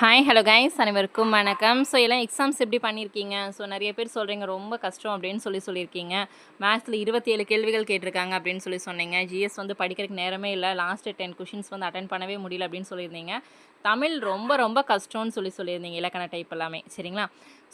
Hi hello guys அனைவருக்கும் வணக்கம். So எல்லாம் எக்ஸாம்ஸ் எப்படி பண்ணியிருக்கீங்க ஸோ நிறைய பேர் சொல்கிறீங்க ரொம்ப கஷ்டம் அப்படின்னு சொல்லி சொல்லியிருக்கீங்க. மேத்ஸில் இருபத்தி ஏழு கேள்விகள் கேட்டிருக்காங்க அப்படின்னு சொல்லி சொன்னீங்க. ஜிஎஸ் வந்து படிக்கிறதுக்கு நேரமே இல்லை. லாஸ்ட்டு டென் கொஷின்ஸ் வந்து அட்டன் பண்ணவே முடியல அப்படின்னு சொல்லியிருந்தீங்க. தமிழ் ரொம்ப ரொம்ப கஷ்டம்னு சொல்லி சொல்லியிருந்தீங்க இலக்கண டைப் எல்லாமே. சரிங்களா?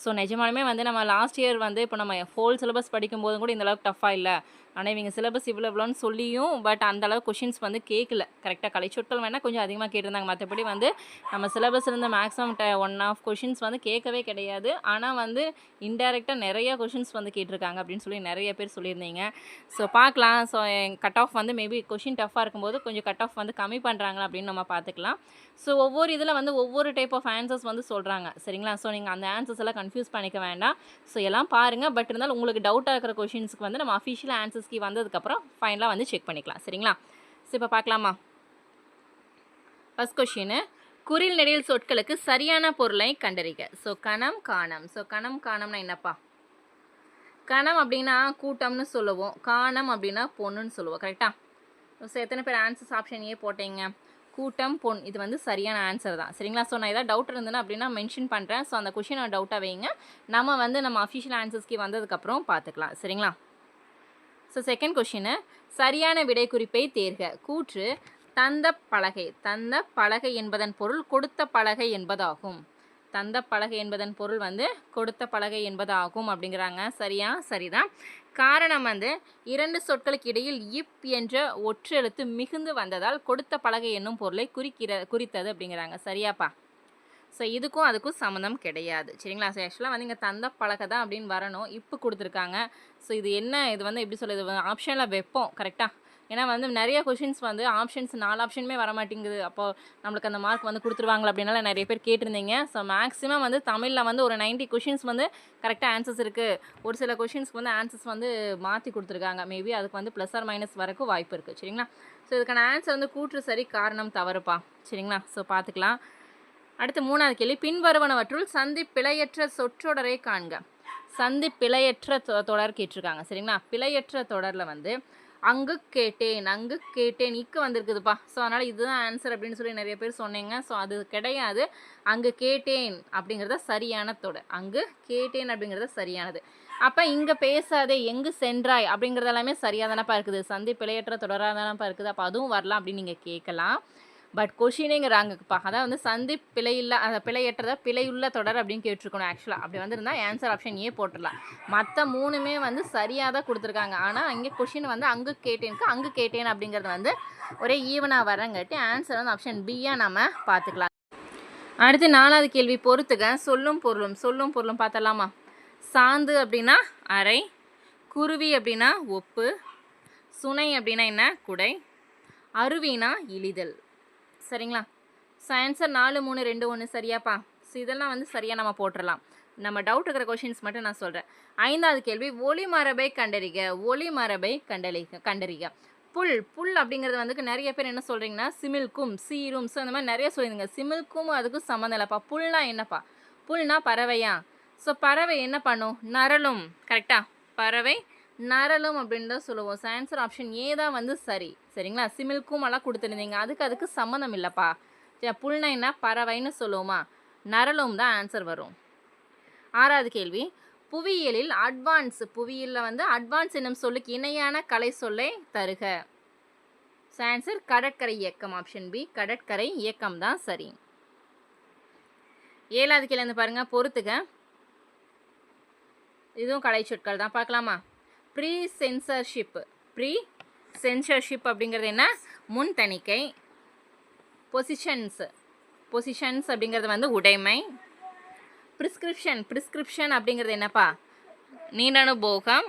ஸோ நிஜமாலுமே வந்து நம்ம லாஸ்ட் இயர் வந்து இப்போ நம்ம ஹோல் சிலபஸ் படிக்கும்போது கூட இந்த அளவுக்கு டஃப்பாக இல்லை. ஆனால் இவங்க சிலபஸ் இவ்வளோ இவ்வளோன்னு சொல்லியும் பட் அந்தளவு கொஷின்ஸ் வந்து கேட்கல கரெக்டாக கலைச்சொற்கள் வேணால் கொஞ்சம் அதிகமாக கேட்டிருந்தாங்க. மற்றபடி வந்து நம்ம சிலபஸ் இருந்த மேக்ஸிமம் ட ஒன் ஆஃப் கொஷின்ஸ் வந்து கேட்கவே கிடையாது. ஆனால் வந்து இன்டெரக்டாக நிறைய கொஷின்ஸ் வந்து கேட்டிருக்காங்க அப்படின்னு சொல்லி நிறைய பேர் சொல்லியிருந்தீங்க. ஸோ பார்க்கலாம். ஸோ கட் ஆஃப் வந்து மேபி கொஷின் டஃப்பாக இருக்கும்போது கொஞ்சம் கட் ஆஃப் வந்து கம்மி பண்ணுறாங்களா அப்படின்னு நம்ம பார்த்துக்கலாம். ஸோ ஒவ்வொரு இதில் வந்து ஒவ்வொரு டைப் ஆஃப் ஆன்சர்ஸ் வந்து சொல்கிறாங்க சரிங்களா? ஸோ நீங்கள் அந்த ஆன்சர்ஸ் எல்லாம் கன்ஃபியூஸ் பண்ணிக்க வேண்டாம். ஸோ எல்லாம் பாருங்கள் பட் இருந்தாலும் உங்களுக்கு டவுட்டாக இருக்கிற கொஷின்ஸுக்கு வந்து நம்ம அஃபிஷியல் ஆன்சர்ஸ் ஆன்சர்ஸ்க்கு வந்ததுக்கப்புறம் ஃபைனலாக வந்து செக் பண்ணிக்கலாம். சரிங்களா? ஸோ இப்போ பார்க்கலாமா? ஃபஸ்ட் கொஷின்னு குறில் நெடில் சொற்களுக்கு சரியான பொருளை கண்டறிக. ஸோ கணம் காணம். ஸோ கணம் காணம்னா என்னப்பா? கணம் அப்படின்னா கூட்டம்னு சொல்லுவோம். காணம் அப்படின்னா பொண்ணுன்னு சொல்லுவோம். கரெக்டா ஸோ எத்தனை பேர் ஆன்சர்ஸ் ஆப்ஷன் ஏ போட்டீங்க? கூட்டம் பொன். இது வந்து சரியான ஆன்சர் தான். சரிங்களா? ஸோ நான் ஏதாவது டவுட் இருந்ததுன்னா அப்படின்னா மென்ஷன் பண்ணுறேன் ஸோ அந்த கொஷினை டவுட்டாக வைங்க. நம்ம வந்து நம்ம அஃபிஷியல் ஆன்சர்ஸ்க்கு வந்ததுக்கப்புறம் பார்த்துக்கலாம். சரிங்களா? ஸோ செகண்ட் கொஷினு சரியான விடை குறிப்பை தேர்க. கூற்று தந்த பலகை. தந்த பலகை என்பதன் பொருள் கொடுத்த பலகை என்பதாகும். தந்த பலகை என்பதன் பொருள் வந்து கொடுத்த பலகை என்பதாகும் அப்படிங்கிறாங்க. சரியா? சரிதான். காரணம் வந்து இரண்டு சொற்களுக்கு இடையில் இப் என்ற ஒற்றெழுத்து மிகுந்து வந்ததால் கொடுத்த பலகை என்னும் பொருளை குறிக்கிற குறித்தது அப்படிங்கிறாங்க. சரியாப்பா? ஸோ இதுக்கும் அதுக்கும் சம்மந்தம் கிடையாது. சரிங்களா? ஸோ ஆக்சுவலாக வந்து இங்கே தந்த பலகை தான் அப்படின்னு வரணும். இப்போ கொடுத்துருக்காங்க. ஸோ இது என்ன? இது வந்து எப்படி சொல்லுது ஆப்ஷனில் வைப்போம். கரெக்டாக ஏன்னா வந்து நிறைய கொஷின்ஸ் வந்து ஆப்ஷன்ஸ் நாலு ஆப்ஷனுமே வர மாட்டேங்குது அப்போ நம்மளுக்கு அந்த மார்க் வந்து கொடுத்துருவாங்களா அப்படின்னால நிறைய பேர் கேட்டிருந்தீங்க. ஸோ மேக்ஸிமம் வந்து தமிழில் வந்து ஒரு 90 கொஷின்ஸ் வந்து கரெக்டாக ஆன்சர்ஸ் இருக்குது ஒரு சில கொஷின்ஸ்க்கு வந்து ஆன்சர்ஸ் வந்து மாற்றி கொடுத்துருக்காங்க. மேபி அதுக்கு வந்து ப்ளஸ் ஆர் மைனஸ் வரக்கும் வாய்ப்பு இருக்குது சரிங்களா? ஸோ இதுக்கான ஆன்சர் வந்து கூற்று சரி காரணம் தவறுப்பா? சரிங்களா? ஸோ பார்த்துக்கலாம். அடுத்து மூணாவது கேள்வி. பின்வருவனவற்றுள் சந்தி பிழையற்ற சொற்றொடரை காண்க. சந்தி பிழையற்ற தொ- தொடர் கேட்டிருக்காங்க சரிங்களா? பிழையற்ற தொடரில் வந்து அங்கு கேட்டேன் அங்கு கேட்டேன் இக்கு வந்திருக்குதுப்பா. ஸோ அதனால் இதுதான் ஆன்சர் அப்படின்னு சொல்லி நிறைய பேர் சொன்னீங்க. ஸோ அது கிடையாது. அங்கு கேட்டேன் அப்படிங்கிறத சரியான தொடர் அங்கு கேட்டேன் அப்படிங்கிறது சரியானது. அப்போ இங்கே பேசாதே எங்கு சென்றாய் அப்படிங்கிறது எல்லாமே சரியாக தானப்பா இருக்குது. சந்தி பிழையற்ற தொடராக தானப்பா இருக்குது. அப்போ அதுவும் வரலாம் அப்படின்னு நீங்கள் கேட்கலாம். பட் கொஷினேங்கிறாங்கப்பா. அதான் வந்து சந்தி பிழையில்லா அந்த பிழையற்றதை பிழையுள்ள தொடர் அப்படின்னு கேட்டிருக்கணும் ஆக்சுவலாக அப்படி வந்திருந்தா ஆன்சர் ஆப்ஷன் ஏ போட்டுடலாம். மற்ற மூணுமே வந்து சரியாக தான் கொடுத்துருக்காங்க. ஆனால் இங்கே கொஷின் வந்து அங்கு கேட்டேனுக்கு அங்கு கேட்டேன் அப்படிங்கிறது வந்து ஒரே ஈவனாக வரங்காட்டி ஆன்சர் வந்து ஆப்ஷன் பியாக நம்ம பார்த்துக்கலாம். அடுத்து நாலாவது கேள்வி பொறுத்துக்க சொல்லும் பொருளும் சொல்லும் பொருளும் பார்த்தலாமா சாந்து அப்படின்னா அறை குருவி அப்படின்னா ஒப்பு சுனை அப்படின்னா என்ன? குடை அருவினா இழிதல். சரிங்களா? ஸோ ஆன்சர் நாலு மூணு ரெண்டு ஒன்று சரியாப்பா? ஸோ இதெல்லாம் வந்து சரியாக நம்ம போட்டுடலாம் நம்ம டவுட் இருக்கிற கொஷின்ஸ் மட்டும் நான் சொல்கிறேன் ஐந்தாவது கேள்வி ஒளி மரபை கண்டறிக ஒளி மரபை கண்டறிக கண்டறிக. புல் புல் அப்படிங்கிறது வந்து நிறைய பேர் என்ன சொல்கிறீங்கன்னா சிமில்கும் சீரும்ஸ் அந்த மாதிரி நிறைய சொல்லியிருந்தீங்க சிமில்க்கும் அதுக்கும் சம்மந்தம் இல்லைப்பா. புல்னா என்னப்பா? புல்னா பறவையா? ஸோ பறவை என்ன பண்ணும்? நரலும் கரெக்டாக பறவை நரலும் அப்படின்னு தான் சொல்லுவோம். ஸோ ஆன்சர் ஆப்ஷன் ஏ தான் வந்து சரி. சரிங்களா? சிமில்க்கும் எல்லாம் கொடுத்துருந்தீங்க. அதுக்கு அதுக்கு சம்மந்தம் இல்லைப்பா. சரி பறவைன்னு சொல்லுவோமா? நரலும் தான் ஆன்சர் வரும். ஆறாவது கேள்வி. புவியியலில் அட்வான்ஸ் புவியியலில் வந்து அட்வான்ஸ் என்னும் சொல்லுக்கு இணையான கலை சொல்லை தருக. ஸோ ஆன்சர் கடற்கரை இயக்கம். ஆப்ஷன் பி கடற்கரை இயக்கம் தான் சரி. ஏழாவது கேள்வி வந்து பாருங்க. பொறுத்துக. இதுவும் கலை சொற்கள் தான். பார்க்கலாமா? ப்ரீ சென்சர்ஷிப் ப்ரீ சென்சர்ஷிப் அப்படிங்கிறது என்ன? முன் தணிக்கை பொசிஷன்ஸ் பொசிஷன்ஸ் அப்படிங்கிறது வந்து உடைமை. ப்ரிஸ்கிரிப்ஷன் ப்ரிஸ்கிரிப்ஷன் அப்படிங்கிறது என்னப்பா? நீண்டனுபோகம்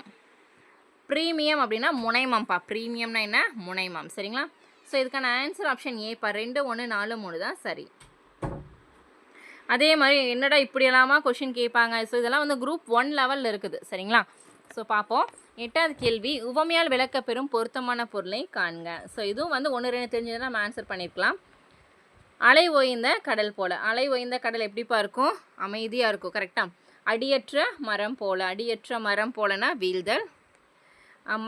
ப்ரீமியம் அப்படின்னா முனைமம்ப்பா. ப்ரீமியம்னா என்ன? முனைமம். சரிங்களா? ஸோ இதுக்கான ஆன்சர் ஆப்ஷன் ஏப்பா ரெண்டு ஒன்று நாலு மூணு தான் சரி. அதே மாதிரி என்னடா இப்படியெல்லாமா கொஷின் கேட்பாங்க? ஸோ இதெல்லாம் வந்து குரூப் ஒன் லெவலில் இருக்குது. சரிங்களா? ஸோ பார்ப்போம் எட்டாவது கேள்வி உவமையால் விளக்கப்பெறும் பொருத்தமான பொருளை காண்க. ஸோ இதுவும் வந்து ஒன்று ரெண்டு தெரிஞ்சதுன்னா நம்ம ஆன்சர் பண்ணியிருக்கலாம் அலை ஓய்ந்த கடல் போல். அலை ஓய்ந்த கடல் எப்படிப்பா இருக்கும்? அமைதியாக இருக்கும் கரெக்டாக அடியற்ற மரம் போல். அடியற்ற மரம் போலனா வீழ்தல்.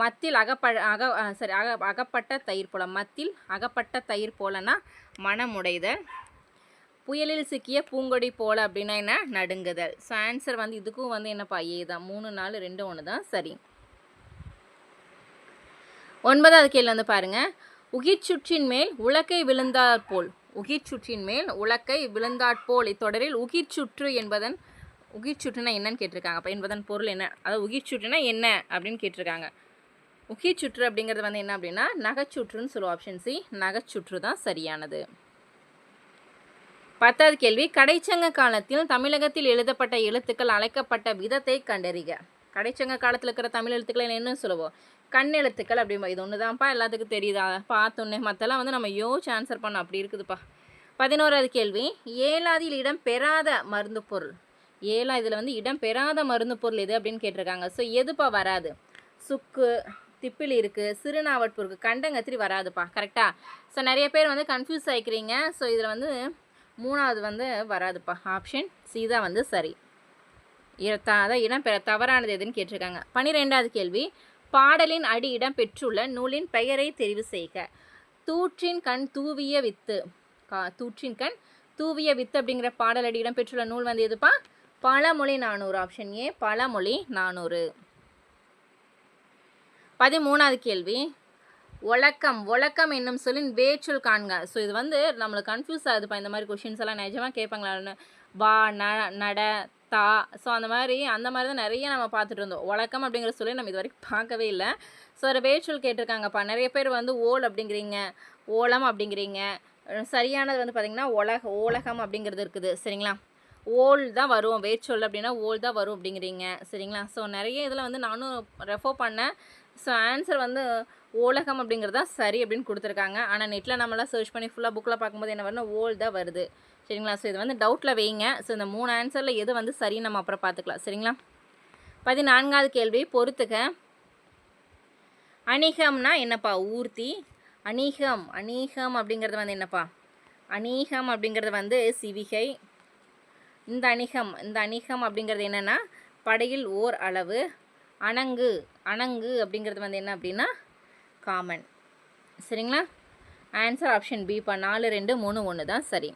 மத்தில் அகப்ப அக சரி அக அகப்பட்ட தயிர் போல. மத்தில் அகப்பட்ட தயிர் போலனா மனமுடைதல். புயலில் சிக்கிய பூங்கொடி போல அப்படின்னா என்ன? நடுங்குதல். ஸோ ஆன்சர் வந்து இதுக்கும் வந்து என்னப்பா? ஏ தான். மூணு நாலு ரெண்டு ஒன்று தான். சரி. ஒன்பதாவது கேள்வி வந்து பாருங்கள் உகிர்ச்சுற்றின் மேல் உலக்கை விழுந்தாற் போல். உகிர்ச்சுற்றின் மேல் உலக்கை விழுந்தாற் போல். இத்தொடரில் உகிர்ச்சுற்று என்பதன் உகிர்ச்சுற்றுனா என்னன்னு கேட்டிருக்காங்க. அப்போ என்பதன் பொருள் என்ன? அதாவது உகிர்ச்சுற்றுனா என்ன அப்படின்னு கேட்டிருக்காங்க. உகிர்ச்சுற்று அப்படிங்கிறது வந்து என்ன அப்படின்னா? நகைச்சுற்றுன்னு சொல்லுவோம். ஆப்ஷன் சி நகைச்சுற்று தான் சரியானது. பத்தாவது கேள்வி கடைச்சங்க காலத்தில் தமிழகத்தில் எழுதப்பட்ட எழுத்துக்கள் அழைக்கப்பட்ட விதத்தை கண்டறிக. கடைச்சங்க காலத்தில் இருக்கிற தமிழ் எழுத்துக்களை என்ன சொல்லுவோம்? கண் எழுத்துக்கள் அப்படிம்பா. இது ஒன்று தான்ப்பா எல்லாத்துக்கும் தெரியுதா? பார்த்தோன்னே மற்றெல்லாம் வந்து நம்ம யோசிச்சு ஆன்சர் பண்ண அப்படி இருக்குதுப்பா. பதினோராவது கேள்வி ஏழாதில் இடம் பெறாத மருந்து பொருள். ஏழா இதில் வந்து இடம் பெறாத மருந்து பொருள் எது அப்படின்னு கேட்டிருக்காங்க. ஸோ எதுப்பா வராது? சுக்கு திப்பிலி இருக்குது சிறுநாவட்பூருக்கு கண்டங்கத்திரி வராதுப்பா. கரெக்டாக ஸோ நிறைய பேர் வந்து கன்ஃபியூஸ் ஆகிக்கிறீங்க ஸோ இதில் வந்து மூணாவது வந்து வராதுப்பா. ஆப்ஷன் சி தான் வந்து சரி. இர- அதான் இடம் பெற தவறானது எதுன்னு கேட்டிருக்காங்க. பன்னிரெண்டாவது கேள்வி. பாடலின் அடி இடம் பெற்றுள்ள நூலின் பெயரை தெரிவு செய்க. தூற்றின் கண் தூவிய வித்து. கா தூற்றின் கண் தூவிய வித்து அப்படிங்கிற பாடல் அடி இடம் பெற்றுள்ள நூல் வந்து எதுப்பா? பழமொழி நானூறு. ஆப்ஷன் ஏ பழமொழி நானூறு. பதிமூணாவது கேள்வி. ஒழக்கம் ஒழக்கம் என்னும் சொல்லின் வேச்சொல் காண்க. ஸோ இது வந்து நம்மளுக்கு கன்ஃபியூஸ் ஆகுதுப்பா இந்த மாதிரி கொஷின்ஸ் எல்லாம் நிஜமாக கேட்பாங்களான்னு வா ந நட தா. ஸோ அந்த மாதிரி அந்த மாதிரி தான் நிறைய நம்ம பார்த்துட்டு இருந்தோம். ஒழக்கம் அப்படிங்கிற சொல்லி நம்ம இது வரைக்கும் பார்க்கவே இல்லை. ஸோ ஒரு வேச்சொல் கேட்டிருக்காங்கப்பா. நிறைய பேர் வந்து ஓல் அப்படிங்கிறீங்க. ஓலம் அப்படிங்கிறீங்க. சரியானது வந்து பார்த்திங்கன்னா உலக ஓலகம் அப்படிங்கிறது இருக்குது. சரிங்களா? ஓல் தான் வரும். வேச்சொல் அப்படின்னா ஓல் தான் வரும் அப்படிங்கிறீங்க. சரிங்களா? ஸோ நிறைய இதில் வந்து நானும் ரெஃபர் பண்ணேன். ஸோ ஆன்சர் வந்து ஓலகம் அப்படிங்கிறது தான் சரி அப்படின்னு கொடுத்துருக்காங்க. ஆனால் நெட்டில் நம்மளாம் சர்ச் பண்ணி ஃபுல்லாக புக்கில் பார்க்கும்போது என்ன வரணும் ஓல் தான் வருது. சரிங்களா? ஸோ இது வந்து டவுட்டில் வைங்க. ஸோ இந்த மூணு ஆன்சரில் எது வந்து சரின்னு நம்ம அப்புறம் பார்த்துக்கலாம். சரிங்களா? பதினான்காவது கேள்வி பொறுத்துக்க அணிகம்னா என்னப்பா? ஊர்த்தி. அநீகம் அநீகம் அப்படிங்கிறது வந்து என்னப்பா? அநீகம் அப்படிங்கிறது வந்து சிவிகை. இந்த அணிகம் இந்த அணிகம் அப்படிங்கிறது என்னென்னா படையில் ஓர் அளவு. அணங்கு அணங்கு அப்படிங்கிறது வந்து என்ன அப்படின்னா காமன் சரிங்களா? Answer option B? நாலு ரெண்டு மூணு ஒன்று தான் சரி.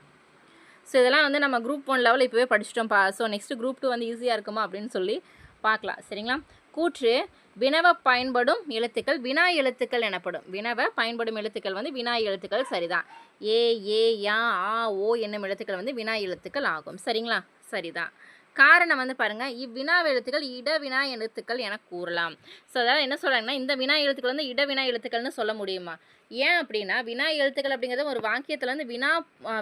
ஸோ இதெல்லாம் வந்து நம்ம குரூப் ஒன் லெவலில் இப்போவே படிச்சிட்டோம்ப்பா ஸோ நெக்ஸ்ட்டு குரூப் டூ வந்து ஈஸியாக இருக்குமா அப்படின்னு சொல்லி பார்க்கலாம். சரிங்களா? கூற்று வினவ பயன்படும் எழுத்துக்கள் வினா எழுத்துக்கள் எனப்படும். வினவ பயன்படும் எழுத்துக்கள் வந்து வினா எழுத்துக்கள் சரிதான். ஏ ஏ யா ஆ ஓ என்னும் எழுத்துக்கள் வந்து வினா எழுத்துக்கள் ஆகும். சரிங்களா? சரிதான். காரணம் வந்து பாருங்க இவ்வினா எழுத்துக்கள் இடவினா எழுத்துக்கள் என கூறலாம். ஸோ அதாவது என்ன சொல்கிறாங்கன்னா இந்த வினா எழுத்துக்கள் வந்து இடவினா எழுத்துக்கள்னு சொல்ல முடியுமா? ஏன் அப்படின்னா வினா எழுத்துக்கள் அப்படிங்கிறது ஒரு வாக்கியத்தில் வந்து வினா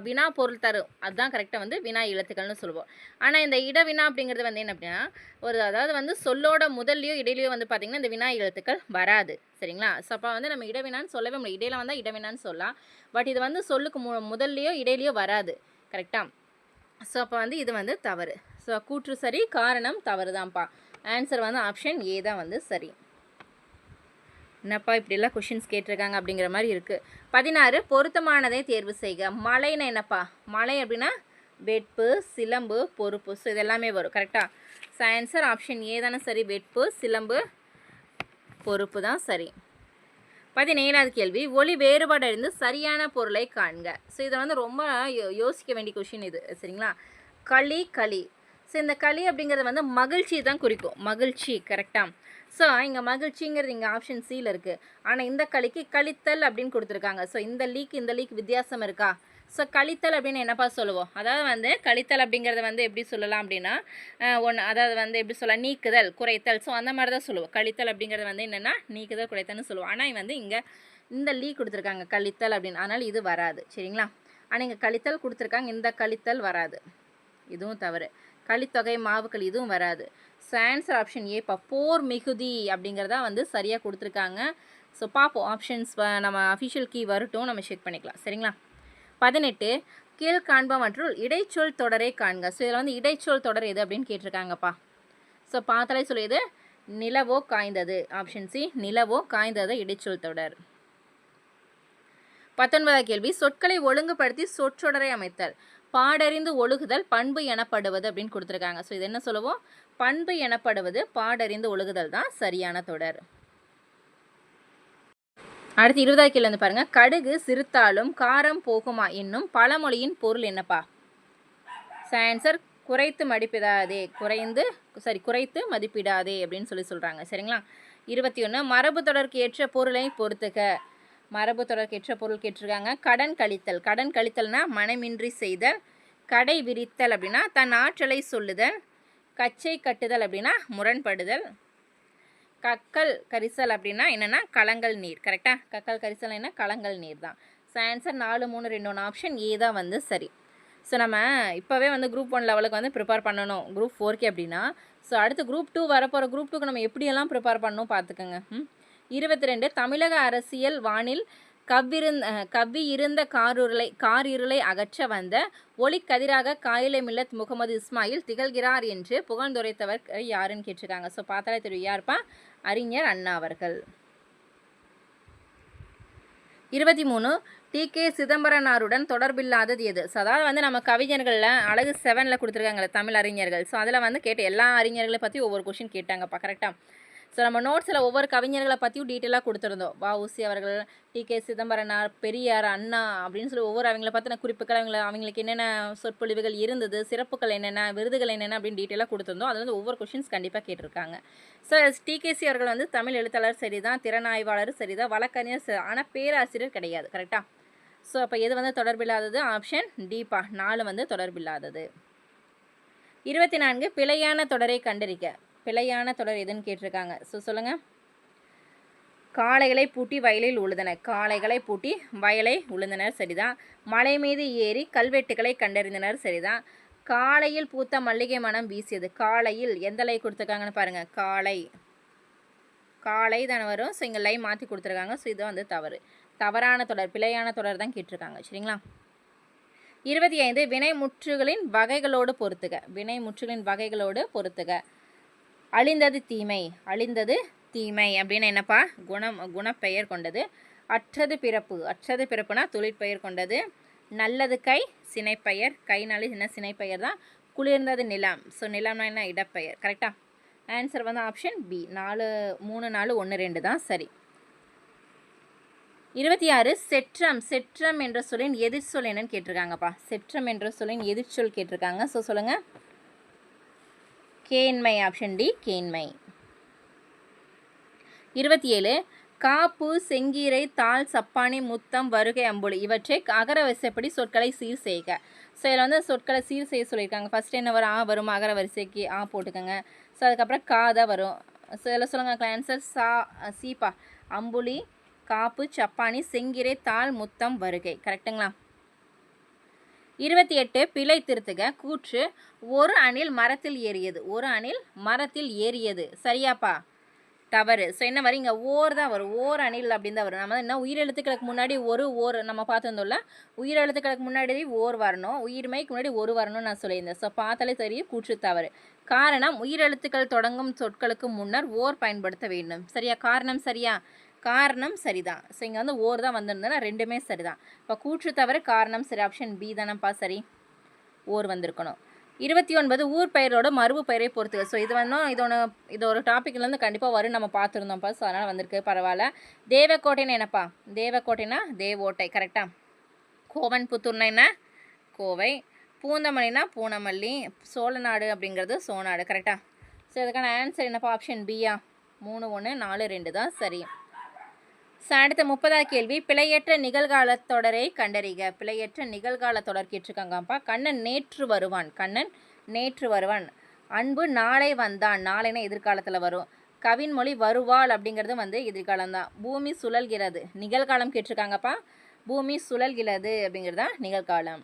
வினா பொருள் தரும். அதுதான் கரெக்டாக வந்து வினா எழுத்துக்கள்னு சொல்லுவோம். ஆனால் இந்த இட வினா அப்படிங்கிறது வந்து என்ன அப்படின்னா ஒரு அதாவது வந்து சொல்லோட முதல்லையோ இடையிலையோ வந்து பார்த்திங்கன்னா இந்த வினா எழுத்துக்கள் வராது. சரிங்களா? ஸோ அப்போ வந்து நம்ம இடவினான்னு சொல்லவே முடியும் இடையில வந்தால் இடவினான்னு சொல்லலாம். பட் இது வந்து சொல்லுக்கு மு முதல்லையோ இடையிலையோ வராது. கரெக்டாக ஸோ அப்போ வந்து இது வந்து தவறு. ஸோ கூற்று சரி காரணம் தவறு தான்ப்பா ஆன்சர் வந்து ஆப்ஷன் ஏ தான் வந்து சரி. என்னப்பா இப்படிலாம் கொஷின்ஸ் கேட்டிருக்காங்க அப்படிங்கிற மாதிரி இருக்குது பதினாறு பொருத்தமானதை தேர்வு செய்க. மழைன்னா என்னப்பா? மலை அப்படின்னா வெட்பு சிலம்பு பொறுப்பு. ஸோ இது எல்லாமே வரும் கரெக்டாக ஸோ ஆன்சர் ஆப்ஷன் ஏ தானே சரி. வெட்பு சிலம்பு பொறுப்பு தான் சரி. பதினேழாவது கேள்வி ஒளி வேறுபாடு அறிந்து சரியான பொருளை காண்க. ஸோ இதை வந்து ரொம்ப யோ- யோசிக்க வேண்டிய கொஷின் இது சரிங்களா? களி களி. ஸோ இந்த களி அப்படிங்கிறது வந்து மகிழ்ச்சி தான் குறிக்கும். மகிழ்ச்சி கரெக்டாக ஸோ இங்கே மகிழ்ச்சிங்கிறது இங்கே ஆப்ஷன் சியில் இருக்குது ஆனால் இந்த களிக்கு கழித்தல் அப்படின்னு கொடுத்துருக்காங்க. ஸோ இந்த லீக் இந்த லீக் வித்தியாசம் இருக்கா? ஸோ கழித்தல் அப்படின்னு என்னப்பா சொல்லுவோம்? அதாவது வந்து கழித்தல் அப்படிங்கிறத வந்து எப்படி சொல்லலாம் அப்படின்னா ஒன்று அதாவது வந்து எப்படி சொல்லலாம் நீக்குதல் குறைத்தல். ஸோ அந்த மாதிரி தான் சொல்லுவோம். கழித்தல் அப்படிங்கிறது வந்து என்னென்னா நீக்குதல் குறைத்தல்னு சொல்லுவோம். ஆனால் வந்து இங்கே இந்த லீ கொடுத்துருக்காங்க. கழித்தல் அப்படின்னு. அதனால் இது வராது. சரிங்களா? ஆனால் இங்கே கழித்தல் கொடுத்துருக்காங்க. இந்த கழித்தல் வராது. இதுவும் தவறு. கழித்தொகை மாவுக்கள் இதுவும் வராது. ஸோ ஆன்சர் ஆப்ஷன் ஏ இப்போ மிகுதி அப்படிங்கிறதா வந்து சரியாக கொடுத்துருக்காங்க. ஸோ பார்ப்போம். ஆப்ஷன்ஸ் நம்ம அஃபிஷியல் கீ வரட்டும். நம்ம செக் பண்ணிக்கலாம். சரிங்களா? பதினெட்டு கீழ் காண்பவற்றுள் இடைச்சொல் தொடரை காண்க. ஸோ இதில் வந்து இடைச்சொல் தொடர் எது அப்படின்னு கேட்டிருக்காங்கப்பா. ஸோ பார்த்தாலே சொல்லியது நிலவோ காய்ந்தது. ஆப்ஷன் சி நிலவோ காய்ந்தது இடைச்சொல் தொடர். பத்தொன்பதாம் கேள்வி சொற்களை ஒழுங்குபடுத்தி சொற்றொடரை அமைத்தல். பாடறிந்து ஒழுகுதல் பண்பு எனப்படுவது அப்படின்னு கொடுத்துருக்காங்க. ஸோ இது என்ன சொல்லுவோம்? பண்பு எனப்படுவது பாடறிந்து ஒழுகுதல் தான் சரியான தொடர். அடுத்து இருபதாவது கேள்வி வந்து பாருங்க. கடுகு சிறுத்தாலும் காரம் போகுமா என்னும் பழமொழியின் பொருள் என்னப்பா? ஆன்சர் குறைத்து மதிப்பிடாதே குறைந்து சாரி குறைத்து மதிப்பிடாதே அப்படின்னு சொல்லி சொல்கிறாங்க சரிங்களா? இருபத்தி ஒன்று மரபு தொடர்க்கு ஏற்ற பொருளை பொறுத்துக்க மரபு தொடர் கெற்ற பொருள் கேட்டிருக்காங்க. கடன் கழித்தல். கடன் கழித்தல்னா மனமின்றி செய்தல் கடை விரித்தல் அப்படின்னா தன் ஆற்றலை சொல்லுதல் கச்சை கட்டுதல் அப்படின்னா முரண்படுதல். கக்கல் கரிசல் அப்படின்னா என்னென்னா கலங்கள் நீர். கரெக்டாக கக்கல் கரிசல் என்ன? கலங்கள் நீர் தான். ஸோ ஆன்சர் நாலு மூணு ரெண்டு ஒன்று ஆப்ஷன் ஏ தான் வந்து சரி. ஸோ நம்ம இப்போவே வந்து குரூப் ஒன் லெவலுக்கு வந்து ப்ரிப்பேர் பண்ணணும். குரூப் ஃபோர்க்கு அப்படின்னா ஸோ அடுத்து குரூப் டூ வரப்போகிற குரூப் டூக்கு நம்ம எப்படியெல்லாம் ப்ரிப்பேர் பண்ணணும் பார்த்துக்கோங்க. ம்? இருபத்தி ரெண்டு தமிழக அரசியல் வானில் கவ்விருந்த கவ்வி இருந்த காருருளை இருளை அகற்ற வந்த ஒளிக்கதிராக காயிலை மில்லத் முகமது இஸ்மாயில் திகழ்கிறார் என்று புகழ்ந்துரைத்தவர் யாருன்னு கேட்டிருக்காங்க. ஸோ பார்த்தாலே தெரியும். யார்ப்பா? அறிஞர் அண்ணா அவர்கள். இருபத்தி மூணு டி. கே. சிதம்பரனாருடன் தொடர்பில்லாதது எது? ஸோ அதாவது வந்து நம்ம கவிஞர்களில் அழகு செவனில் கொடுத்துருக்காங்களே தமிழ் அறிஞர்கள். ஸோ அதில் வந்து கேட்ட எல்லா அறிஞர்களை பற்றி ஒவ்வொரு கொஷின் கேட்டாங்கப்பா. கரெக்டாக ஸோ நம்ம நோட்ஸில் ஒவ்வொரு கவிஞர்களை பற்றியும் டீட்டெயிலாக கொடுத்துருந்தோம். வஉசி அவர்கள் டி. கே. சிதம்பரனார் பெரியார் அண்ணா அப்படின்னு சொல்லி ஒவ்வொரு அவங்கள பற்றின குறிப்புகள் அவங்கள அவங்களுக்கு என்னென்ன சொற்பொழிவுகள் இருந்தது சிறப்புகள் என்னென்ன விருதுகள் என்னென்ன அப்படின்னு டீட்டெயிலாக கொடுத்துருந்தோம். அதில் வந்து ஒவ்வொரு கொஷின்ஸ் கண்டிப்பாக கேட்டிருக்காங்க. ஸோ டிகேசி அவர்கள் வந்து தமிழ் எழுத்தாளர் சரி தான் திறனாய்வாளர் சரிதான் வழக்கறிஞர் சரி ஆனால் பேராசிரியர் கிடையாது கரெக்டாக ஸோ அப்போ எது வந்து தொடர்பில்லாதது ஆப்ஷன் டிப்பா நாலு வந்து தொடர்பில்லாதது இருபத்தி நான்கு பிழையான தொடரை கண்டறிக்க பிழையான தொடர் எதுன்னு கேட்டிருக்காங்க. ஸோ சொல்லுங்கள் காளைகளை பூட்டி வயலில் உழுதனர் காளைகளை பூட்டி வயலை உழுந்தனர் சரிதான் மலை மீது ஏறி கல்வெட்டுகளை கண்டறிந்தனர் சரிதான் காலையில் பூத்த மல்லிகை மனம் வீசியது. காலையில் எந்த லை கொடுத்துருக்காங்கன்னு பாருங்கள் காளை. காளை தானே வரும். ஸோ இங்கே லை மாற்றி கொடுத்துருக்காங்க. ஸோ இது வந்து தவறு. தவறான தொடர் பிழையான தொடர் தான் கேட்டிருக்காங்க. சரிங்களா? இருபத்தி ஐந்து வினைமுற்றுகளின் வகைகளோடு பொறுத்துக. வினைமுற்றுகளின் வகைகளோடு பொறுத்துக. அழிந்தது தீமை அழிந்தது தீமை அப்படின்னு என்னப்பா? குணம் குணப்பெயர் கொண்டது. அற்றது பிறப்பு அற்றது பிறப்புனா தொழிற்பெயர் கொண்டது. நல்லது கை சினைப்பெயர். கைனாலே என்ன சினைப்பெயர் தான்? குளிர்ந்தது நிலம். ஸோ நிலம்னா என்ன? இடப்பெயர். கரெக்டாக ஆன்சர் வந்து ஆப்ஷன் பி நாலு மூணு நாலு ஒன்று ரெண்டு தான். சரி. இருபத்தி ஆறு செற்றம். செற்றம் என்ற சொல்லின் எதிர்ச்சொல் என்னன்னு கேட்டிருக்காங்கப்பா. செற்றம் என்ற சொல்லின் எதிர்ச்சொல் கேட்டிருக்காங்க. ஸோ சொல்லுங்கள் கேண்மை ஆப்ஷன் டி கேண்மை. இருபத்தி ஏழு காப்பு செங்கீரை தாள் சப்பானி முத்தம் வருகை அம்புலி. இவற்றை அகர வரிசைப்படி சொற்களை சீர் செய்க. ஸோ இதில் வந்து சொற்களை சீர் செய்ய சொல்லியிருக்காங்க. ஃபஸ்ட்டு என்ன வரும்? ஆ வரும். அகர வரிசைக்கு ஆ போட்டுக்கோங்க. ஸோ அதுக்கப்புறம் காதை வரும். ஸோ இதில் சொல்லுங்கள் ஆன்சர் சா சீப்பா. அம்புலி காப்பு சப்பானி செங்கீரை தாள் முத்தம் வருகை. கரெக்டுங்களா இருபத்தி எட்டு பிழை திருத்துக. கூற்று ஒரு அணில் மரத்தில் ஏறியது. ஒரு அணில் மரத்தில் ஏறியது. சரியாப்பா? தவறு. ஸோ என்ன வரும்? இங்கே ஓர் தான் வரும். ஓர் அணில் அப்படின்னு தான் வரும். நம்ம என்ன உயிரெழுத்துக்களுக்கு முன்னாடி ஒரு ஓர் நம்ம பார்த்துருந்தோம்ல? உயிரெழுத்துக்களுக்கு முன்னாடி ஓர் வரணும். உயிர்மைக்கு முன்னாடி ஒரு வரணும்னு நான் சொல்லியிருந்தேன். ஸோ பார்த்தாலே தெரியும். கூற்று தவறு. காரணம் உயிரெழுத்துக்கள் தொடங்கும் சொற்களுக்கு முன்னர் ஓர் பயன்படுத்த வேண்டும். சரியா? காரணம் சரியா? காரணம் சரிதான். ஸோ இங்கே வந்து ஓர் தான் வந்திருந்ததுன்னா ரெண்டுமே சரிதான். இப்போ கூற்று தவிர காரணம் சரி ஆப்ஷன் பி தானப்பா சரி. ஓர் வந்திருக்கணும். இருபத்தி ஒன்பது ஊர் பெயரோட மறுபு பெயரை பொறுத்து ஸோ இது வந்து ஒன்று இது ஒரு டாப்பிக்லேருந்து கண்டிப்பாக வரும். நம்ம பார்த்துருந்தோம்ப்பா ஸோ அதனால் வந்திருக்கு பரவாயில்ல. தேவக்கோட்டைன்னு என்னப்பா? தேவக்கோட்டைனா தேவோட்டை கரெக்டாக கோவன் புத்தூர்னா என்ன? கோவை. பூந்தமல்லினா பூனமல்லி. சோழநாடு அப்படிங்கிறது சோநாடு கரெக்டாக ஸோ இதுக்கான ஆன்சர் என்னப்பா? ஆப்ஷன் பியா மூணு ஒன்று நாலு ரெண்டு தான் சரி. அடுத்த முப்பதாவது கேள்வி. பிழையற்ற நிகழ்கால தொடரை கண்டறிக. பிழையற்ற நிகழ்கால தொடர் கேட்டிருக்காங்கப்பா. கண்ணன் நேற்று வருவான். கண்ணன் நேற்று வருவான். அன்பு நாளை வந்தான். நாளைனா எதிர்காலத்தில் வரும். கவின்மொழி வருவாள் அப்படிங்கிறது வந்து எதிர்காலம் தான் பூமி சுழல்கிறது. நிகழ்காலம் கேட்டிருக்காங்கப்பா. பூமி சுழல்கிறது அப்படிங்கிறது தான் நிகழ்காலம்.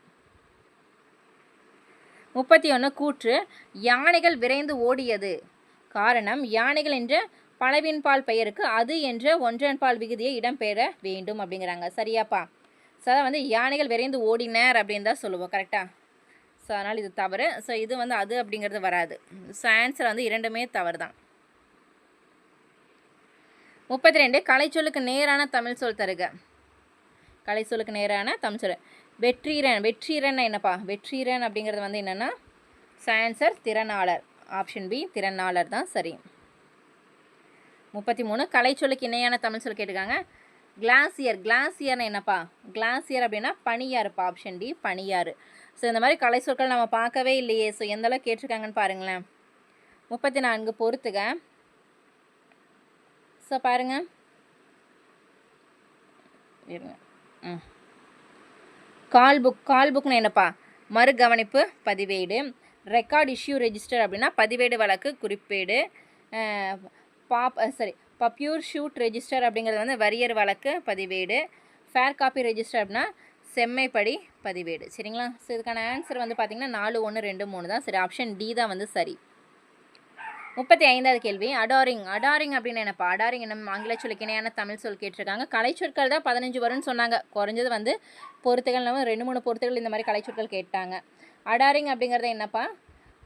முப்பத்தி ஒன்று கூற்று. யானைகள் விரைந்து ஓடியது. காரணம் யானைகள் என்ற பலவின்பால் பெயருக்கு அது என்ற ஒன்றன்பால் விகுதியை இடம்பெற வேண்டும் அப்படிங்கிறாங்க. சரியாப்பா? ஸோ அதான் வந்து யானைகள் விரைந்து ஓடினர் அப்படின்னு தான் சொல்லுவோம். கரெக்டாக ஸோ அதனால் இது தவறு. ஸோ இது வந்து அது அப்படிங்கிறது வராது. ஸோ ஆன்சர் வந்து இரண்டுமே தவறு தான் முப்பத்தி ரெண்டு கலைச்சொல்லுக்கு நேரான தமிழ் சொல் தருக. கலைச்சொல்லுக்கு நேரான தமிழ் சொல். வெற்றிரன் வெற்றிரன் என்னப்பா? வெற்றிரன் அப்படிங்கிறது வந்து என்னென்னா ஆன்சர் திறனாளர். ஆப்ஷன் பி திறனாளர் தான் சரி. முப்பத்தி மூணு. கலைச்சொல்லுக்கு இணையான தமிழ் சொல் கேட்டிருக்காங்க. கிளாசியர். கிளாசியர்னு என்னப்பா? கிளாசியர் அப்படின்னா பனியாருப்பா ஆப்ஷன் டி பனியாறு. ஸோ இந்த மாதிரி கலை சொற்கள் நம்ம பார்க்கவே இல்லையே. ஸோ எந்தளவு கேட்டிருக்காங்கன்னு பாருங்களேன். முப்பத்தி நான்கு. பொறுத்துக. ஸோ பாருங்க. இருங்க. ம். கால் புக் கால் புக்னு என்னப்பா? மறுகவனிப்பு பதிவேடு. ரெக்கார்ட் இஷ்யூ ரெஜிஸ்டர் அப்படின்னா பதிவேடு வழக்கு குறிப்பேடு. பாப் சாரி பப்யூர் ஷூட் ரெஜிஸ்டர் அப்படிங்கிறது வந்து வரியர் வழக்கு பதிவேடு. ஃபேர் காப்பி ரெஜிஸ்டர் அப்படின்னா செம்மைப்படி பதிவேடு. சரிங்களா? ஸோ இதுக்கான ஆன்சர் வந்து பார்த்திங்கன்னா நாலு ஒன்று ரெண்டு மூணு தான். சரி ஆப்ஷன் டி தான் வந்து சரி. முப்பத்தி ஐந்தாவது கேள்வி. அடாரிங் அடாரிங் அப்படின்னு என்னப்பா? அடாரிங் என்ன? ஆங்கில சொல்லுக்கு இணையான தமிழ் சொல் கேட்டிருக்காங்க. கலைச்சொற்கள் தான் பதினஞ்சு வரும்னு சொன்னாங்க. குறைஞ்சது வந்து பொருத்துகள் நம்ம ரெண்டு மூணு பொருத்துகள் இந்த மாதிரி கலைச்சொற்கள் கேட்டாங்க. அடாரிங் அப்படிங்கிறது என்னப்பா?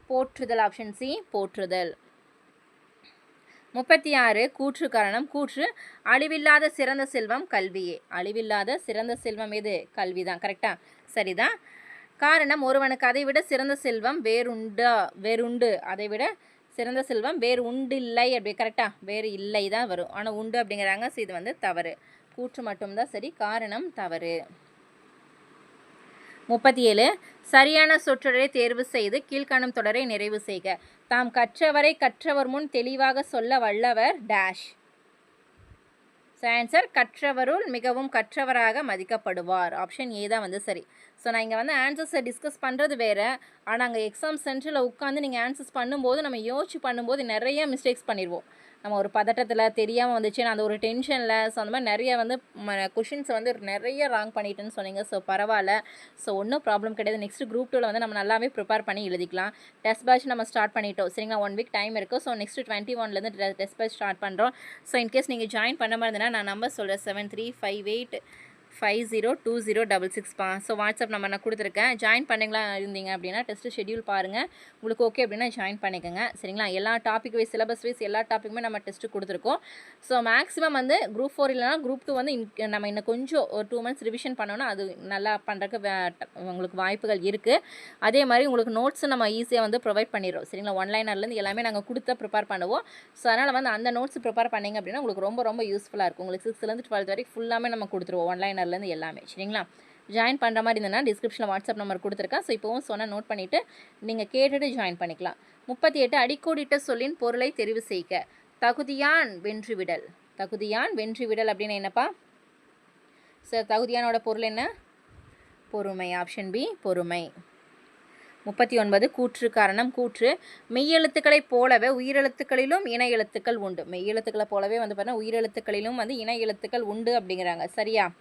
போற்றுதல் ஆப்ஷன் சி போற்றுதல். முப்பத்தி ஆறு கூற்று காரணம். கூற்று அழிவில்லாத சிறந்த செல்வம் கல்வியே. அழிவில்லாத சிறந்த செல்வம் எது? கல்வி தான் கரெக்டா சரிதான் காரணம் ஒருவனுக்கு அதை விட சிறந்த செல்வம் வேறுண்டா வேறுண்டு. அதை விட சிறந்த செல்வம் வேறு உண்டு இல்லை அப்படி கரெக்டா வேறு இல்லை தான் வரும். ஆனால் உண்டு அப்படிங்கிறாங்க. ஸோ இது வந்து தவறு. கூற்று மட்டும்தான் சரி காரணம் தவறு. முப்பத்தி ஏழு சரியான சொற்றொடரை தேர்வு செய்து கீழ்காணும் தொடரை நிறைவு செய்க. தாம் கற்றவரை கற்றவர் முன் தெளிவாக சொல்ல வல்லவர் டேஷ். ஆன்சர் கற்றவருள் மிகவும் கற்றவராக மதிக்கப்படுவார். ஆப்ஷன் ஏ தான் வந்து சரி. ஸோ நான் இங்கே வந்து ஆன்சர்ஸை டிஸ்கஸ் பண்ணுறது வேறு. ஆனால் அங்கே எக்ஸாம் சென்டரில் உட்காந்து நீங்கள் ஆன்சர்ஸ் பண்ணும்போது நம்ம யோசிச்சு பண்ணும்போது நிறைய மிஸ்டேக்ஸ் பண்ணிடுவோம் நம்ம ஒரு பதட்டத்தில் தெரியாமல் வந்துச்சு நான் அந்த ஒரு டென்ஷனில் ஸோ அந்த மாதிரி நிறைய வந்து கொஷின்ஸை வந்து நிறைய ராங் பண்ணிட்டேன்னு சொன்னீங்க. ஸோ பரவாயில்ல. ஸோ ஒன்றும் ப்ராப்ளம் கிடையாது. நெக்ஸ்ட் குரூப் டூவில் வந்து நம்ம நல்லாவே ப்ரிப்பேர் பண்ணி எழுதிக்கலாம். டெஸ்ட் பேட்ச் நம்ம ஸ்டார்ட் பண்ணிட்டோம். சரிங்களா? ஒன் வீக் டைம் இருக்குது ஸோ நெக்ஸ்ட் டுவெண்ட்டி ஒன்லேருந்து டெஸ்ட் பேட்ச் ஸ்டார்ட் பண்ணுறோம் ஸோ இன்கேஸ் நீங்கள் ஜாயின் பண்ண மாதிரி இருந்தால் நான் நம்பர் சொல்கிறேன் seven three five eight five zero two zero double சிக்ஸ்ப்பா so WhatsApp number நான் கொடுத்துருக்கேன். ஜாயின் பண்ணிங்களா இருந்தீங்க அப்படின்னா டெஸ்ட் ஷெட்யூல் பாருங்கள் உங்களுக்கு ஓகே அப்படின்னா ஜாயின் பண்ணிக்கோங்க. சரிங்களா? எல்லா டாபிக் வைஸ் சிலபஸ் வைஸ் எல்லா டாப்பிக்குமே நம்ம டெஸ்ட்டு கொடுத்துருக்கோம். ஸோ மேக்ஸிமம் வந்து குரூப் ஃபோர் இல்லைனா குரூப் டூ வந்து இன் நம்ம இன்னும் கொஞ்சம் ஒரு டூ மந்த்ஸ் ரிவிஷன் பண்ணோன்னா அது நல்லா பண்ணுறதுக்கு உங்களுக்கு வாய்ப்புகள் இருக்குது அதே மாதிரி உங்களுக்கு நோட்ஸும் நம்ம ஈஸியாக வந்து ப்ரொவைட் பண்ணிடுறோம். சரிங்களா? ஒன்லைனர்லேருந்து எல்லாமே நாங்கள் கொடுத்து ப்ரிப்பேர் பண்ணுவோம். ஸோ அதனால் வந்து அந்த நோட்ஸ் ப்ரிப்பேர் பண்ணிங்க அப்படின்னா உங்களுக்கு ரொம்ப ரொம்ப யூஸ்ஃபுல்லாக இருக்கும். உங்களுக்கு சிக்ஸ்த்துலேருந்து டுவெல்த் வரைக்கும் ஃபுல்லாமே நம்ம கொடுத்துருவோம். ஒன்லைனர்லேருந்து எல்லாமே சரிங்களா? ஜாயின் பண்ணுற மாதிரி இருந்ததுன்னா டிஸ்கிரிப்ஷனில் வாட்ஸ்அப் நம்பர் கொடுத்துருக்கேன் ஸோ இப்போவும் சொன்ன நோட் பண்ணிவிட்டு நீங்கள் கேட்டுட்டு ஜாயின் பண்ணிக்கலாம். முப்பத்தி எட்டு அடிக்கோடிட்ட சொல்லின் பொருளை தெரிவு செய்க. தகுதியான் வென்றுவிடல். தகுதியான் வென்றுவிடல் அப்படின்னு என்னப்பா? சார் தகுதியானோட பொருள் என்ன? பொறுமை. ஆப்ஷன் பி பொறுமை. முப்பத்தி ஒன்பது கூற்று காரணம் கூற்று. மெய்யெழுத்துக்களைப் போலவே உயிரெழுத்துக்களிலும் இணை எழுத்துக்கள் உண்டு. மெய்யெழுத்துக்களை போலவே வந்து பார்த்தீங்கன்னா உயிரெழுத்துக்களிலும் வந்து இணை எழுத்துக்கள் உண்டு அப்படிங்கிறாங்க. சரியா?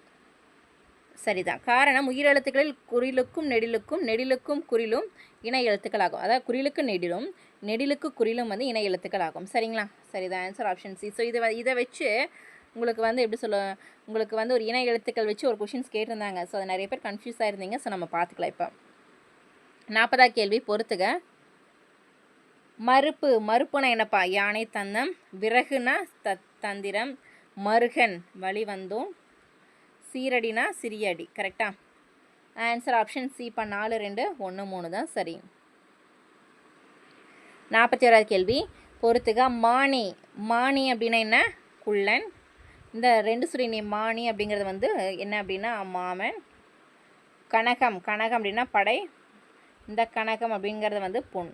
சரிதான். காரணம் உயிரெழுத்துக்களில் குறிலுக்கும் நெடிலுக்கும் நெடிலுக்கும் குறிலும் இணை எழுத்துக்களாகும். அதாவது குறிலுக்கு நெடிலும் நெடிலுக்கு குறிலும் வந்து இணை எழுத்துக்களாகும். சரிங்களா? சரிதான் ஆன்சர் ஆப்ஷன் சி ஸோ இதை வ- இதை வச்சு உங்களுக்கு வந்து எப்படி சொல்ல உங்களுக்கு வந்து ஒரு இணை எழுத்துக்கள் வச்சு ஒரு கொஷின்ஸ் கேட்டிருந்தாங்க. ஸோ அது நிறைய பேர் கன்ஃபியூஸ் ஆயிருந்தீங்க. ஸோ நம்ம பார்த்துக்கலாம் இப்போ. நாற்பதா கேள்வி பொறுத்துக. மறுப்பு மறுப்புனா என்னப்பா? யானை தந்தம் விறகுனா த தந்திரம் மருகன் வழி வந்தோம். சீரடினா சிறியடி கரெக்டா ஆன்சர் ஆப்ஷன் சி இப்போ நாலு ரெண்டு ஒன்று மூணு தான் சரி. நாற்பத்தி ஓராவது கேள்வி. பொறுத்துக மானி. மானி அப்படின்னா என்ன? குள்ளன். இந்த ரெண்டு சுரீனி மானி அப்படிங்கிறது வந்து என்ன அப்படின்னா மாமன். கனகம். கனகம் அப்படின்னா படை. இந்த கனகம் அப்படிங்கிறது வந்து பொன்.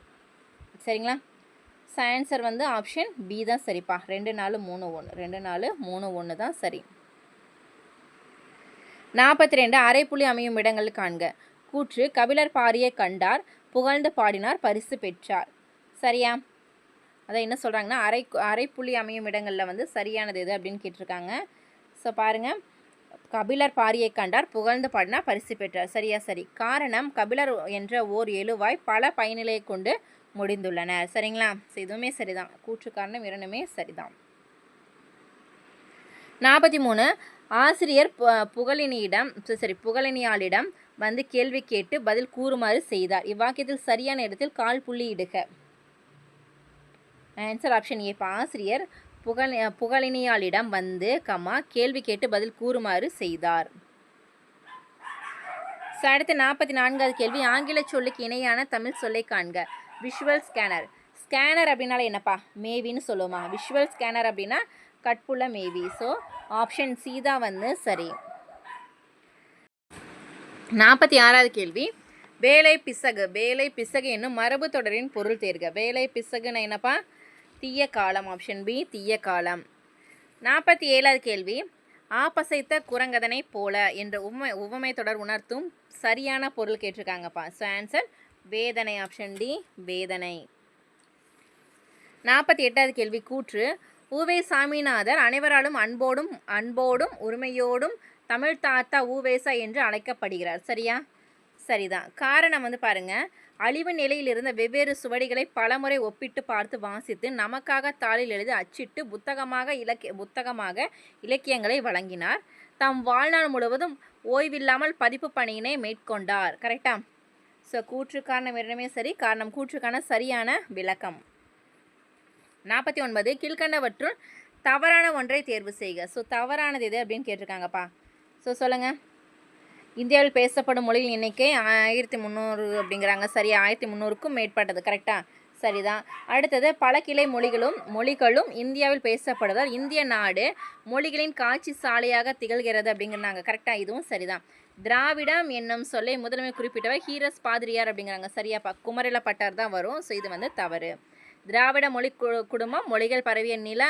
சரிங்களா? ஆன்சர் வந்து ஆப்ஷன் பி தான் சரிப்பா. ரெண்டு நாலு மூணு ஒன்று ரெண்டு நாலு மூணு ஒன்று தான் சரி. நாற்பத்தி ரெண்டு அரைப்புள்ளி அமையும் இடங்கள் காண்க. கூற்று கபிலர் பாரியை கண்டார் புகழ்ந்து பாடினார் பரிசு பெற்றார். சரியா? அதான் என்ன சொல்கிறாங்கன்னா அரை அரைப்புள்ளி அமையும் இடங்களில் வந்து சரியானது எது அப்படின்னு கேட்டிருக்காங்க. ஸோ பாருங்கள் கபிலர் பாரியை கண்டார் புகழ்ந்து பாடினா பரிசு பெற்றார். சரியா? சரி. காரணம் கபிலர் என்ற ஓர் எழுவாய் பல பயனிலையை கொண்டு முடிந்துள்ளனர். சரிங்களா? இதுவுமே சரிதான். கூற்று காரணம் இரண்டுமே சரிதான். நாற்பத்தி மூணு ஆசிரியர் புகழினியிடம் சரி, சரி புகழினியாளிடம் வந்து கேள்வி கேட்டு பதில் கூறுமாறு செய்தார். இவ்வாக்கியத்தில் சரியான இடத்தில் கால் புள்ளி இடுக ஆன்சர் ஆப்ஷன் ஏ ஆசிரியர் புகழ் புகழினியாளிடம் வந்து கமா கேள்வி கேட்டு பதில் கூறுமாறு செய்தார். ஸோ அடுத்து நாற்பத்தி நான்காவது கேள்வி. ஆங்கில சொல்லுக்கு இணையான தமிழ் சொல்லை காண்க. விஷுவல் ஸ்கேனர் ஸ்கேனர் அப்படின்னால என்னப்பா? மேவின்னு சொல்லுவோமா? விஷுவல் ஸ்கேனர் அப்படின்னா கட்புள்ள மேவி ஸோ ஆப்ஷன் சி தான் வந்து சரி. நாற்பத்தி ஆறாவது கேள்வி. வேலை பிசகு. வேலை பிசகு என்னும் மரபு தொடரின் பொருள் தேர்க. வேலை பிசகுன்னு என்னப்பா? தீய காலம். ஆப்ஷன் பி தீய காலம். நாற்பத்தி ஏழாவது கேள்வி. ஆப்பசைத்த குரங்கதனை போல என்ற உவமை உவமை தொடர் உணர்த்தும் சரியான பொருள் கேட்டிருக்காங்கப்பா. ஸோ ஆன்சர் வேதனை. ஆப்ஷன் டி வேதனை. நாற்பத்தி எட்டாவது கேள்வி. கூற்று ஊவே சாமிநாதர் அனைவராலும் அன்போடும் அன்போடும் உரிமையோடும் தமிழ் தாத்தா ஊவேசா என்று அழைக்கப்படுகிறார். சரியா? சரிதான். காரணம் வந்து பாருங்க அழிவு நிலையில் இருந்த வெவ்வேறு சுவடிகளை பலமுறை ஒப்பிட்டு பார்த்து வாசித்து நமக்காக தாளில் எழுதி அச்சிட்டு புத்தகமாக இலக்கிய புத்தகமாக இலக்கியங்களை வழங்கினார். தம் வாழ்நாள் முழுவதும் ஓய்வில்லாமல் பதிப்பு பணியினை மேற்கொண்டார். கரெக்டா ஸோ கூற்று காரணம் இரண்டுமே சரி காரணம் கூற்றுக்கான சரியான விளக்கம். நாற்பத்தி ஒன்பது கீழ்கண்டவற்றுள் தவறான ஒன்றை தேர்வு செய்க. ஸோ தவறானது எது அப்படின்னு கேட்டிருக்காங்கப்பா. ஸோ சொல்லுங்கள் இந்தியாவில் பேசப்படும் மொழியின் எண்ணிக்கை ஆயிரத்தி முந்நூறு அப்படிங்கிறாங்க. சரி ஆயிரத்தி முந்நூறுக்கும் மேற்பட்டது. கரெக்டாக சரிதான். அடுத்தது பல கிளை மொழிகளும் மொழிகளும் இந்தியாவில் பேசப்படுவதால் இந்திய நாடு மொழிகளின் காட்சி சாலையாக திகழ்கிறது அப்படிங்கிறாங்க. கரெக்டாக இதுவும் சரிதான். திராவிடம் என்னும் சொல்லை முதன்மை குறிப்பிட்டவர் ஹீரஸ் பாதிரியார் அப்படிங்கிறாங்க. சரியாப்பா? குமரில பட்டார் தான் வரும். ஸோ இது வந்து தவறு. திராவிட மொழி கு- குடும்பம் மொழிகள் பரவிய நில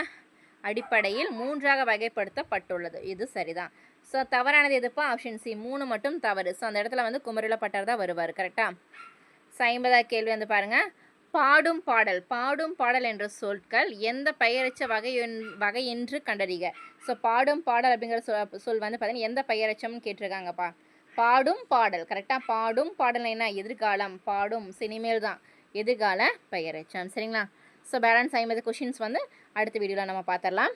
அடிப்படையில் மூன்றாக வகைப்படுத்தப்பட்டுள்ளது. இது சரிதான். ஸோ தவறானது எதுப்பா? ஆப்ஷன் சி மூணு மட்டும் தவறு. ஸோ அந்த இடத்துல வந்து குமரில பட்டார் தான் வருவார் கரெக்டாக ஸோ ஐம்பதாவது கேள்வி வந்து பாருங்கள் பாடும் பாடல். பாடும் பாடல் என்ற சொற்கள் எந்த பெயரச்ச வகை வகை என்று கண்டறிக. ஸோ பாடும் பாடல் அப்படிங்கிற சொல் சொல் வந்து பார்த்தீங்கன்னா எந்த பெயரச்சம்னு கேட்டிருக்காங்கப்பா. பாடும் பாடல் கரெக்டாக பாடும் பாடல் என்ன? எதிர்காலம். பாடும் சினிமேல் தான். எதிர்கால பெயரச்சம் சரிங்களா? ஸோ பேலன்ஸ் ஐம்பது கொஷின்ஸ் வந்து அடுத்த வீடியோவில் நம்ம பார்த்துடலாம்.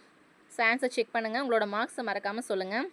ஸோ ஆன்சர் செக் பண்ணுங்கள் உங்களோட மார்க்ஸை மறக்காமல் சொல்லுங்கள்